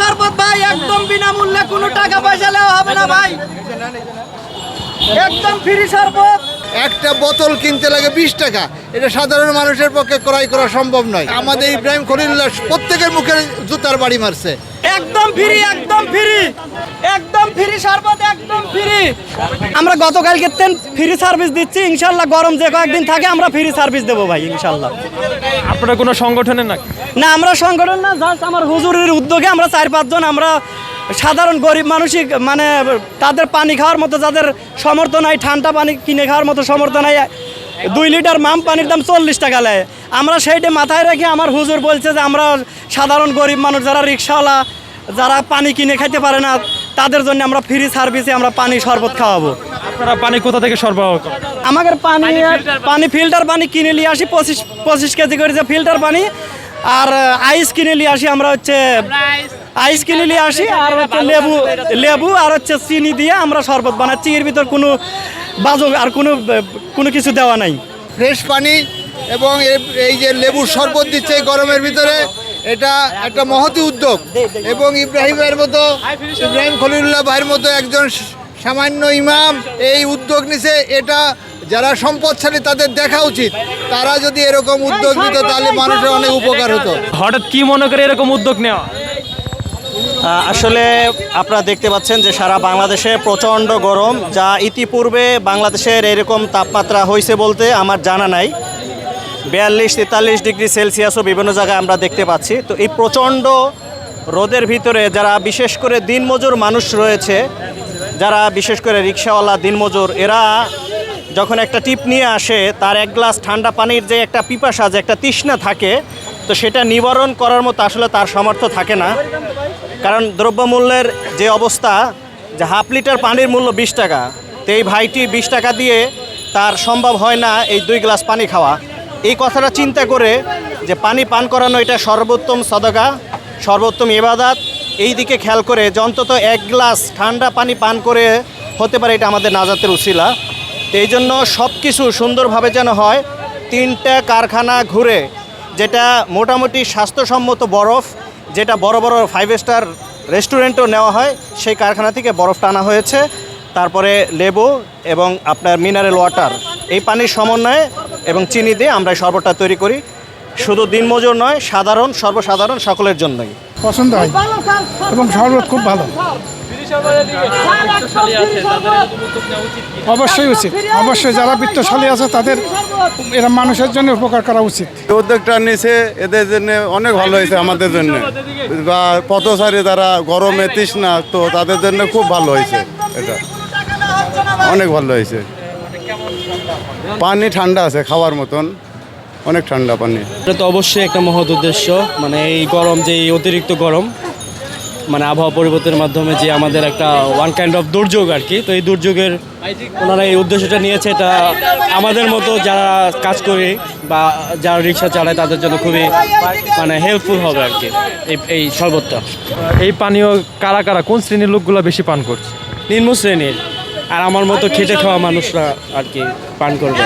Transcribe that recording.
শরবত ভাই, একদম বিনামূল্যে, কোনো টাকা পয়সা নেওয়া হবে না ভাই। একদম ফ্রি শরবত। একটা বোতল কিনতে লাগে বিশ টাকা। এটা সাধারণ মানুষের পক্ষে ক্রয় করা সম্ভব নয়। আমাদের ইব্রাহিম খলিল্লাহ প্রত্যেকের মুখে জুতার বাড়ি মারছে। একদম ফ্রি একদম ফ্রি একদম ফ্রি শরবত একদম ফ্রি। আমরা গতকালকে ফ্রি সার্ভিস দিচ্ছি ইনশাল্লাহ গরম যে কয়েকদিন থাকে আমরা ফ্রি সার্ভিস দেবো ভাই ইনশাল্লাহ। আপনারা কোনো সংগঠনের না না আমরা সংগঠন না জাস্ট আমার হুজুরের উদ্যোগে আমরা চার পাঁচজন আমরা সাধারণ গরিব মানুষই মানে তাদের পানি খাওয়ার মতো যাদের সমর্থ নাই ঠান্ডা পানি কিনে খাওয়ার মতো সমর্থ নাই দুই লিটার মাম পানির দাম চল্লিশ টাকা নেয় আমরা সেইটা মাথায় রেখে আমার হুজুর বলছে যে আমরা সাধারণ গরিব মানুষ যারা রিক্সাওয়ালা যারা পানি কিনে খাইতে পারে না তাদের জন্য আমরা ফ্রি সার্ভিসে আমরা পানি শরবত খাওয়াবো। আপনারা পানি কোথা থেকে সরবরাহ করেন? আমাদের পানি পানি ফিল্টার পানি কিনে নিয়ে আসি পঁচিশ পঁচিশ কেজি করে যে ফিল্টার পানি আর আইস কিনে নিয়ে আসি আমরা হচ্ছে আইস কিনে নিয়ে আসি আর হচ্ছে লেবু লেবু আর হচ্ছে চিনি দিয়ে আমরা শরবত বানাচ্ছি। এর ভিতর কোনো বাজো আর কোনো কোনো কিছু দেওয়া নাই। ফ্রেশ পানি এবং এই যে লেবুর শরবত দিচ্ছে গরমের ভিতরে এটা একটা মহতি উদ্যোগ। এবং ইব্রাহিমের মতো ইব্রাহিম খলিলুল্লাহ ভাইয়ের মতো একজন সামান্য ইমাম এই উদ্যোগ নিছে। এটা যারা সম্পদশালী তাদের দেখা উচিত। তারা যদি এরকম উদ্যোগ নিত তাহলে মানুষের অনেক উপকার হতো। হঠাৎ কি মনে করে এরকম উদ্যোগ নেওয়া? আসলে আপনারা দেখতে পাচ্ছেন যে সারা বাংলাদেশে প্রচণ্ড গরম যা ইতিপূর্বে বাংলাদেশের এরকম তাপমাত্রা হয়েছে বলতে আমার জানা নাই। বিয়াল্লিশ, তেতাল্লিশ ডিগ্রি সেলসিয়াসও বিভিন্ন জায়গায় আমরা দেখতে পাচ্ছি। তো এই প্রচণ্ড রোদের ভিতরে যারা বিশেষ করে দিনমজুর মানুষ রয়েছে, যারা বিশেষ করে রিক্সাওয়ালা, দিনমজুর, এরা যখন একটা টিপ নিয়ে আসে, তার এক গ্লাস ঠান্ডা পানির যে একটা পিপাসা, যে একটা তৃষ্ণা থাকে, তো সেটা নিবারণ করার মতো আসলে তার সামর্থ্য থাকে না। কারণ দ্রব্যমূল্যের যে অবস্থা, যে হাফ লিটার পানির মূল্য বিশ টাকা, তো এই ভাইটি বিশ টাকা দিয়ে তার সম্ভব হয় না এই দুই গ্লাস পানি খাওয়া। এই কথাটা চিন্তা করে যে পানি পান করানো এটা সর্বোত্তম সদকা, সর্বোত্তম ইবাদাত। এই দিকে খেয়াল করে যে অন্তত এক গ্লাস ঠান্ডা পানি পান করে হতে পারে এটা আমাদের নাজাতের উশিলা তো এই জন্য সব কিছু সুন্দরভাবে যেন হয়, তিনটা কারখানা ঘুরে, যেটা মোটামুটি স্বাস্থ্যসম্মত বরফ, যেটা বড় বড় ফাইভ স্টার রেস্টুরেন্টও নেওয়া হয়, সেই কারখানা থেকে বরফ টানা হয়েছে। তারপরে লেবু এবং আপনার মিনারেল ওয়াটার এই পানির সমন্বয়ে এবং চিনি দিয়ে আমরা শরবতটা তৈরি করি। শুধু দিনমজুর নয় সাধারণ সর্বসাধারণ সকলের জন্যই। পছন্দ হয়। এবং শরবত খুব ভালো। অবশ্যই উচিত। অবশ্যই যারা বৃত্তশালী আছে তাদের এরা মানুষের জন্য উপকার করা উচিত। উদ্যোগটা নিছে এদের জন্য অনেক ভালো হয়েছে আমাদের জন্য। বা পথচারী যারা গরমে তৃষ্ণা তো তাদের জন্য খুব ভালো হয়েছে এটা। অনেক ভালো হয়েছে। পানি ঠান্ডা আছে খাওয়ার মতন অনেক ঠান্ডা পানি। এটা তো অবশ্যই একটা মহৎ উদ্দেশ্য মানে এই গরম যে এই অতিরিক্ত গরম মানে আবহাওয়া পরিবর্তনের মাধ্যমে যে আমাদের একটা ওয়ান কাইন্ড অফ দুর্যোগ আর কি তো এই দুর্যোগের ওনারা এই উদ্দেশ্যটা নিয়েছে এটা আমাদের মতো যারা কাজ করে বা যারা রিক্সা চালায় তাদের জন্য খুবই মানে হেল্পফুল হবে আর কি এই এই শরবতটা এই পানীয় কারা কারা কোন শ্রেণির লোকগুলো বেশি পান করছে? নিম্ন শ্রেণির। আর আমার মতো খেটে খাওয়া মানুষরা আর কি পান করবে।